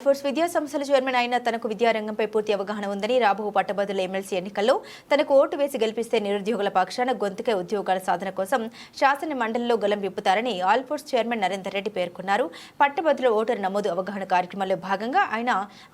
Force విద్యా సంస్థల chairman అయిన తనకు విద్యారంగంపై పూర్తి అవగాహన ఉందని రాబో పట్టభద్రుల ఎమ్మెల్సీ ఎన్నికల్లో తనకు ఓటు వేసి గెలిపిస్తే నిరుద్యోగుల పక్షాన గొంతుకే ఉద్యోగాల సాధన కోసం శాసన మండలిలో గలం విప్పుతారని all force chairman Narender Reddy పేర్కొన్నారు. పట్టభద్రుల ఓటరు నమోదు అవగాహన కార్యక్రమంలో భాగంగా ఆయన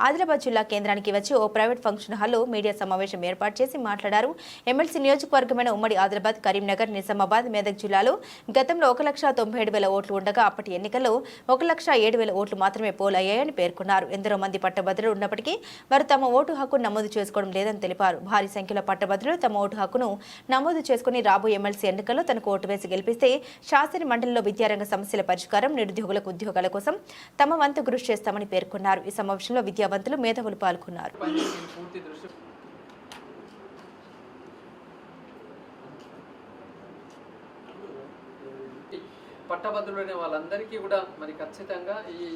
ఆదిలాబాద్ జిల్లా కేంద్రానికి వచ్చి ఓ ప్రైవేట్ ఫంక్షన్ హాల్లో మీడియా సమావేశం ఏర్పాటు చేసి మాట్లాడారు. ఎమ్మెల్సీ నియోజకవర్గమైన ఉమ్మడి ఆదిలాబాద్ కరీంనగర్ నిజామాబాద్ మెదక్ జిల్లాలో గతంలో ఒక లక్ష తొంభై ఏడు వేల ఓట్లు ఉండగా అప్పటి ఎన్నికల్లో ఒక లక్ష ఏడు వేల ఓట్లు మాత్రమే పోలయ్యాయని పేర్కొన్నారు. ఎందరో మంది పట్టభద్రులు ఉన్నప్పటికీ వారు తమ ఓటు హక్కును నమోదు చేసుకోవడం లేదని తెలిపారు. భారీ సంఖ్యలో పట్టభద్రులు తమ ఓటు హక్కును నమోదు చేసుకుని రాబోయే ఎమ్మెల్సీ ఎన్నికల్లో తనకు ఓటు వేసి గెలిపిస్తే శాసన మండలిలో విద్యారంగ సమస్యల పరిష్కారం నిరుద్యోగులకు ఉద్యోగాల కోసం తమ వంతు కృషి చేస్తామని పేర్కొన్నారు. ఈ సమావేశంలో విద్యావంతులు మేధావులు పాల్గొన్నారు. పట్టభద్రులైన వాళ్ళందరికీ కూడా మరి ఖచ్చితంగా ఈ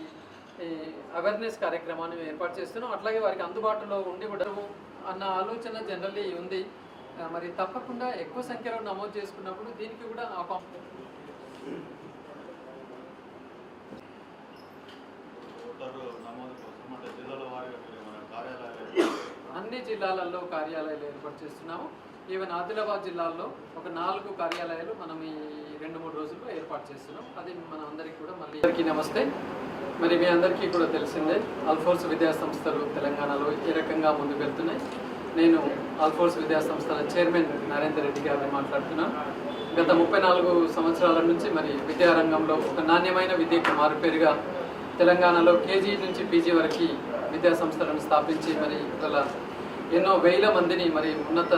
అవేర్నెస్ కార్యక్రమాన్ని మేము ఏర్పాటు చేస్తున్నాం. అట్లాగే వారికి అందుబాటులో ఉండి కూడా అన్న ఆలోచన జనరల్లీ ఉంది. మరి తప్పకుండా ఎక్కువ సంఖ్యలో నమోదు చేసుకున్నప్పుడు దీనికి కూడా ఆ అన్ని జిల్లాలలో కార్యాలయాలు ఏర్పాటు చేస్తున్నాము. ఈవెన్ ఆదిలాబాద్ జిల్లాలో ఒక నాలుగు కార్యాలయాలు మనం ఈ రెండు మూడు రోజుల్లో ఏర్పాటు చేస్తున్నాం. అది మన అందరికీ కూడా మళ్ళీ అందరికీ నమస్తే. మరి మీ అందరికీ కూడా తెలిసిందే అల్ఫోర్స్ విద్యా సంస్థలు తెలంగాణలో ఏ రకంగా ముందుకు వెళ్తున్నాయి. నేను అల్ఫోర్స్ విద్యా సంస్థల చైర్మన్ నరేందర్ రెడ్డి గారిని మాట్లాడుతున్నాను గత ముప్పై నాలుగు సంవత్సరాల నుంచి మరి విద్యారంగంలో ఒక నాణ్యమైన విద్యకు మారుపేరుగా తెలంగాణలో కేజీ నుంచి పీజీ వరకు విద్యా సంస్థలను స్థాపించి మరి ఇవాళ ఎన్నో వేల మందిని మరి ఉన్నత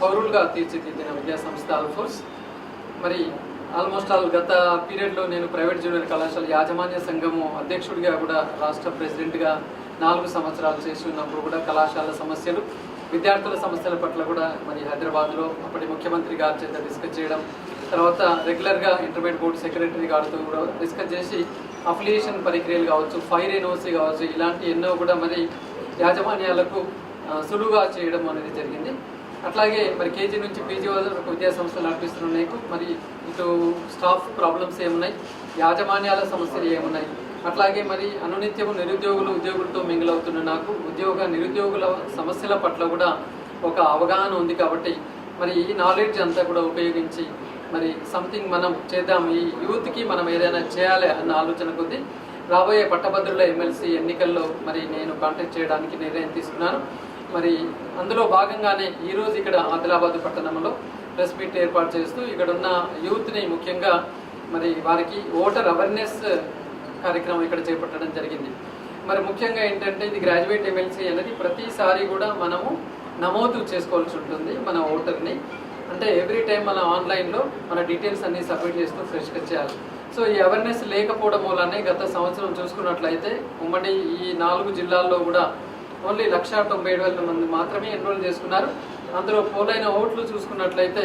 పౌరులుగా తీర్చిదిద్దిన విద్యా సంస్థ ఆల్ఫోర్స్ మరి ఆల్మోస్ట్ ఆల్ గత పీరియడ్లో నేను ప్రైవేట్ జూనియర్ కళాశాల యాజమాన్య సంఘము అధ్యక్షుడిగా కూడా రాష్ట్ర ప్రెసిడెంట్గా నాలుగు సంవత్సరాలు చేసి ఉన్నప్పుడు కూడా కళాశాల సమస్యలు విద్యార్థుల సమస్యల పట్ల కూడా మరి హైదరాబాద్లో అప్పటి ముఖ్యమంత్రి గారి చేత డిస్కస్ చేయడం తర్వాత రెగ్యులర్గా ఇంటర్మీడియట్ బోర్డు సెక్రటరీ గారితో కూడా డిస్కస్ చేసి అఫిలియేషన్ ప్రక్రియలు కావచ్చు ఫైర్ ఎన్ఓసీ కావచ్చు ఇలాంటి ఎన్నో కూడా మరి యాజమాన్యాలకు సులువుగా చేయడం అనేది జరిగింది. అట్లాగే మరి కేజీ నుంచి పీజీ వరకు విద్యా సంస్థలు నడిపిస్తున్నాయి మరి ఇటు స్టాఫ్ ప్రాబ్లమ్స్ ఏమున్నాయి? యాజమాన్యాల సమస్యలు ఏమున్నాయి? అట్లాగే మరి అనునిత్యము నిరుద్యోగులు ఉద్యోగులతో మింగిలవుతున్న నాకు ఉద్యోగ నిరుద్యోగుల సమస్యల పట్ల కూడా ఒక అవగాహన ఉంది కాబట్టి మరి ఈ నాలెడ్జ్ అంతా కూడా ఉపయోగించి మరి సంథింగ్ మనం చేద్దాం. ఈ యూత్కి మనం ఏదైనా చేయాలి అన్న ఆలోచన కొద్ది రాబోయే పట్టభద్రుల ఎమ్మెల్సీ ఎన్నికల్లో మరి నేను కాంటాక్ట్ చేయడానికి నిర్ణయం తీసుకున్నాను. మరి అందులో భాగంగానే ఈరోజు ఇక్కడ ఆదిలాబాద్ పట్టణంలో ప్రెస్ మీట్ ఏర్పాటు చేస్తూ ఇక్కడ ఉన్న యూత్ని ముఖ్యంగా మరి వారికి ఓటర్ అవేర్నెస్ కార్యక్రమం ఇక్కడ చేపట్టడం జరిగింది. మరి ముఖ్యంగా ఏంటంటే ఇది గ్రాడ్యుయేట్ ఎమ్మెల్సీ అనేది ప్రతిసారి కూడా మనము నమోదు చేసుకోవాల్సి ఉంటుంది మన ఓటర్ని. అంటే ఎవ్రీ టైం మన ఆన్లైన్లో మన డీటెయిల్స్ అన్ని సబ్మిట్ చేస్తూ ఫ్రెష్గా చేయాలి. సో ఈ అవేర్నెస్ లేకపోవడం వల్లనే గత సంవత్సరం చూసుకున్నట్లయితే ఉమ్మడి ఈ నాలుగు జిల్లాల్లో కూడా ఓన్లీ లక్ష తొంభై ఏడు వేల మంది మాత్రమే ఎన్రోల్ చేసుకున్నారు. అందులో పోలైన ఓట్లు చూసుకున్నట్లయితే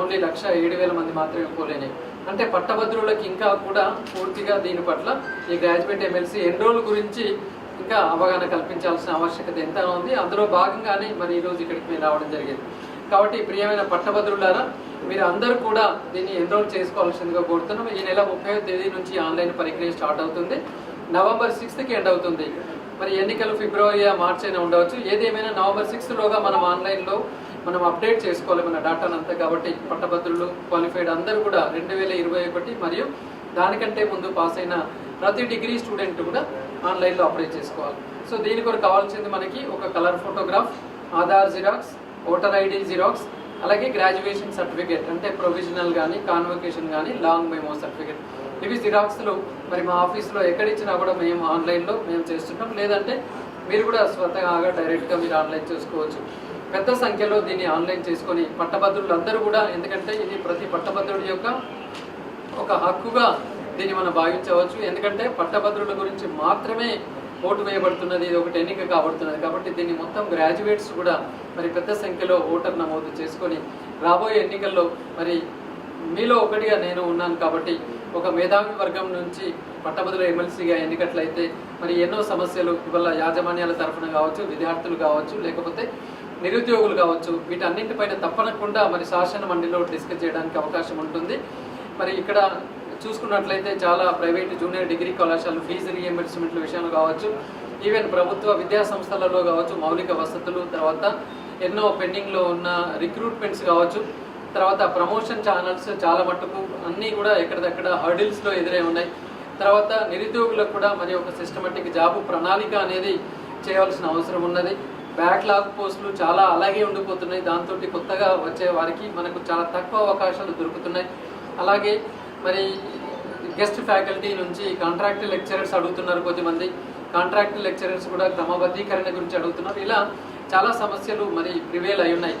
ఓన్లీ లక్ష ఏడు వేల మంది మాత్రమే పోలైనాయి. అంటే పట్టభద్రులకు ఇంకా కూడా పూర్తిగా దీని పట్ల ఈ గ్రాడ్యుయేట్ ఎమ్మెల్సీ ఎన్రోల్ గురించి ఇంకా అవగాహన కల్పించాల్సిన ఆవశ్యకత ఎంత ఉంది. అందులో భాగంగానే మరి ఈరోజు ఇక్కడికి మేము రావడం జరిగింది. కాబట్టి ప్రియమైన పట్టభద్రులారా మీరు అందరూ కూడా దీన్ని ఎన్రోల్ చేసుకోవాల్సిందిగా కోరుతున్నాం ఈ నెల ముప్పై తేదీ నుంచి ఆన్లైన్ ప్రక్రియ స్టార్ట్ అవుతుంది. నవంబర్ సిక్స్త్కి ఎండ్ అవుతుంది. మరి ఎన్నికలు ఫిబ్రవరి మార్చ్ అయినా ఉండవచ్చు. ఏదేమైనా నవంబర్ సిక్స్త్ లోగా మనం ఆన్లైన్లో మనం అప్డేట్ చేసుకోవాలి మన డాటాను అంతా కాబట్టి పట్టభద్రులు క్వాలిఫైడ్ అందరూ కూడా రెండు వేల ఇరవై ఒకటి మరియు దానికంటే ముందు పాస్ అయిన ప్రతి డిగ్రీ స్టూడెంట్ కూడా ఆన్లైన్లో అప్లై చేసుకోవాలి. సో దీని కొరకు కావాల్సింది మనకి ఒక colour photograph Aadhaar xerox voter ID xerox అలాగే గ్రాడ్యుయేషన్ సర్టిఫికేట్ అంటే ప్రొవిజనల్ కానీ కాన్వకేషన్ కానీ లాంగ్ మెమో సర్టిఫికేట్ ఇవి జిరాక్స్లు. మరి మా ఆఫీస్లో ఎక్కడిచ్చినా కూడా మేము ఆన్లైన్లో మేము చేస్తుంటాం. లేదంటే మీరు కూడా స్వతహాగా డైరెక్ట్గా మీరు ఆన్లైన్ చేసుకోవచ్చు. పెద్ద సంఖ్యలో దీన్ని ఆన్లైన్ చేసుకొని పట్టభద్రులు అందరూ కూడా ఎందుకంటే ఇది ప్రతి పట్టభద్రుడి యొక్క ఒక హక్కుగా దీన్ని మనం భావించవచ్చు. ఎందుకంటే పట్టభద్రుల గురించి మాత్రమే ఓటు వేయబడుతున్నది ఇది ఒకటి ఎన్నిక కాబడుతున్నది. కాబట్టి దీన్ని మొత్తం గ్రాడ్యుయేట్స్ కూడా మరి పెద్ద సంఖ్యలో ఓటర్ నమోదు చేసుకొని రాబోయే ఎన్నికల్లో మరి మీలో ఒకటిగా నేను ఉన్నాను కాబట్టి ఒక మేధావి వర్గం నుంచి పట్టభద్రుల ఎమ్మెల్సీగా ఎన్నికట్లయితే మరి ఎన్నో సమస్యలు ఇవాళ యాజమాన్యాల తరఫున కావచ్చు విద్యార్థులు కావచ్చు లేకపోతే నిరుద్యోగులు కావచ్చు వీటన్నింటిపైన తప్పనకుండా మరి శాసన మండలిలో డిస్కస్ చేయడానికి అవకాశం ఉంటుంది. మరి ఇక్కడ చూసుకున్నట్లయితే చాలా ప్రైవేట్ జూనియర్ డిగ్రీ కళాశాలలు ఫీజు రీఎంబర్స్మెంట్ల విషయంలో కావచ్చు ఈవెన్ ప్రభుత్వ విద్యా సంస్థలలో కావచ్చు మౌలిక వసతులు తర్వాత ఎన్నో పెండింగ్లో ఉన్న రిక్రూట్మెంట్స్ కావచ్చు తర్వాత ప్రమోషన్ ఛానల్స్ చాలా మట్టుకు అన్నీ కూడా ఎక్కడిదక్కడ హర్డిల్స్లో ఎదురై ఉన్నాయి. తర్వాత నిరుద్యోగులకు కూడా మరి ఒక సిస్టమేటిక్ జాబ్ ప్రణాళిక అనేది చేయవలసిన అవసరం ఉన్నది. బ్యాక్లాగ్ పోస్టులు చాలా అలాగే ఉండిపోతున్నాయి. దాంతో కొత్తగా వచ్చే వారికి మనకు చాలా తక్కువ అవకాశాలు దొరుకుతున్నాయి. అలాగే మరి గెస్ట్ ఫ్యాకల్టీ నుంచి కాంట్రాక్ట్ లెక్చరర్స్ అడుగుతున్నారు కొద్దిమంది. కాంట్రాక్ట్ లెక్చరర్స్ కూడా క్రమబద్ధీకరణ గురించి అడుగుతున్నారు. ఇలా చాలా సమస్యలు మరి ప్రివేల్ అయి ఉన్నాయి.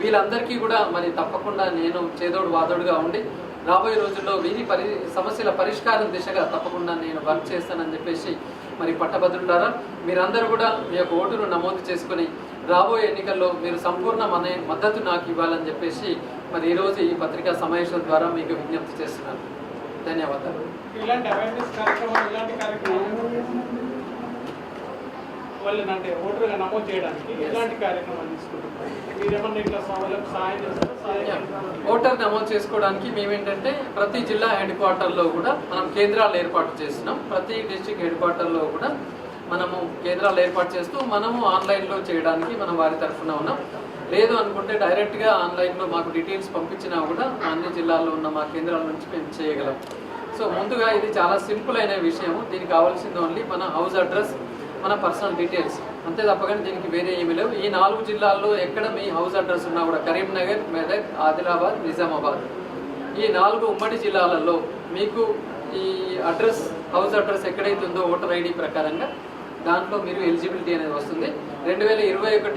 వీళ్ళందరికీ కూడా మరి తప్పకుండా నేను చేదోడు వాదోడుగా ఉండి రాబోయే రోజుల్లో వీరి పరి సమస్యల పరిష్కారం దిశగా తప్పకుండా నేను వర్క్ చేస్తానని చెప్పేసి మరి పట్టభద్రులారా మీరందరూ కూడా మీ యొక్క ఓటును నమోదు చేసుకుని రాబోయే ఎన్నికల్లో మీరు సంపూర్ణ మన మద్దతు నాకు ఇవ్వాలని చెప్పేసి మరి ఈరోజు ఈ పత్రికా సమావేశం ద్వారా మీకు విజ్ఞప్తి చేస్తున్నాను. ధన్యవాదాలు. ఇలాంటి అవేర్నెస్ కార్యక్రమాలు వాళ్ళని అంటే ఓటర్గా నమోదు చేయడానికి ఎలాంటి కార్యక్రమాలు తీసుకుంటున్నారు? మీరేమన్నా ఇట్లా వాళ్ళకి సహాయం చేస్తారా? ఓటర్ నమోదు చేసుకోవడానికి మేమేంటంటే ప్రతి జిల్లా హెడ్ క్వార్టర్లో కూడా మనం కేంద్రాలు ఏర్పాటు చేస్తున్నాం. ప్రతి డిస్టిక్ హెడ్ క్వార్టర్లో కూడా మనము కేంద్రాలు ఏర్పాటు చేస్తూ మనము ఆన్లైన్లో చేయడానికి మనం వారి తరఫున ఉన్నాం. లేదు అనుకుంటే డైరెక్ట్గా ఆన్లైన్లో మాకు డీటెయిల్స్ పంపించినా కూడా అన్ని జిల్లాల్లో ఉన్న మా కేంద్రాల నుంచి మేము చేయగలం. సో ముందుగా ఇది చాలా సింపుల్ అయిన విషయము. దీనికి కావాల్సింది ఓన్లీ మన హౌస్ అడ్రస్ మన పర్సనల్ డీటెయిల్స్ అంతే తప్పకుండా దీనికి వేరే ఏమీ లేవు. ఈ నాలుగు జిల్లాల్లో ఎక్కడ మీ హౌస్ అడ్రస్ ఉన్నా కూడా కరీంనగర్ మెదక్ ఆదిలాబాద్ నిజామాబాద్. ఈ నాలుగు ఉమ్మడి జిల్లాలలో మీకు ఈ అడ్రస్ హౌస్ అడ్రస్ ఎక్కడైతే ఉందో ఓటర్ ఐడి ప్రకారంగా దాంట్లో మీరు ఎలిజిబిలిటీ అనేది వస్తుంది. రెండు వేల ఇరవై ఒకటి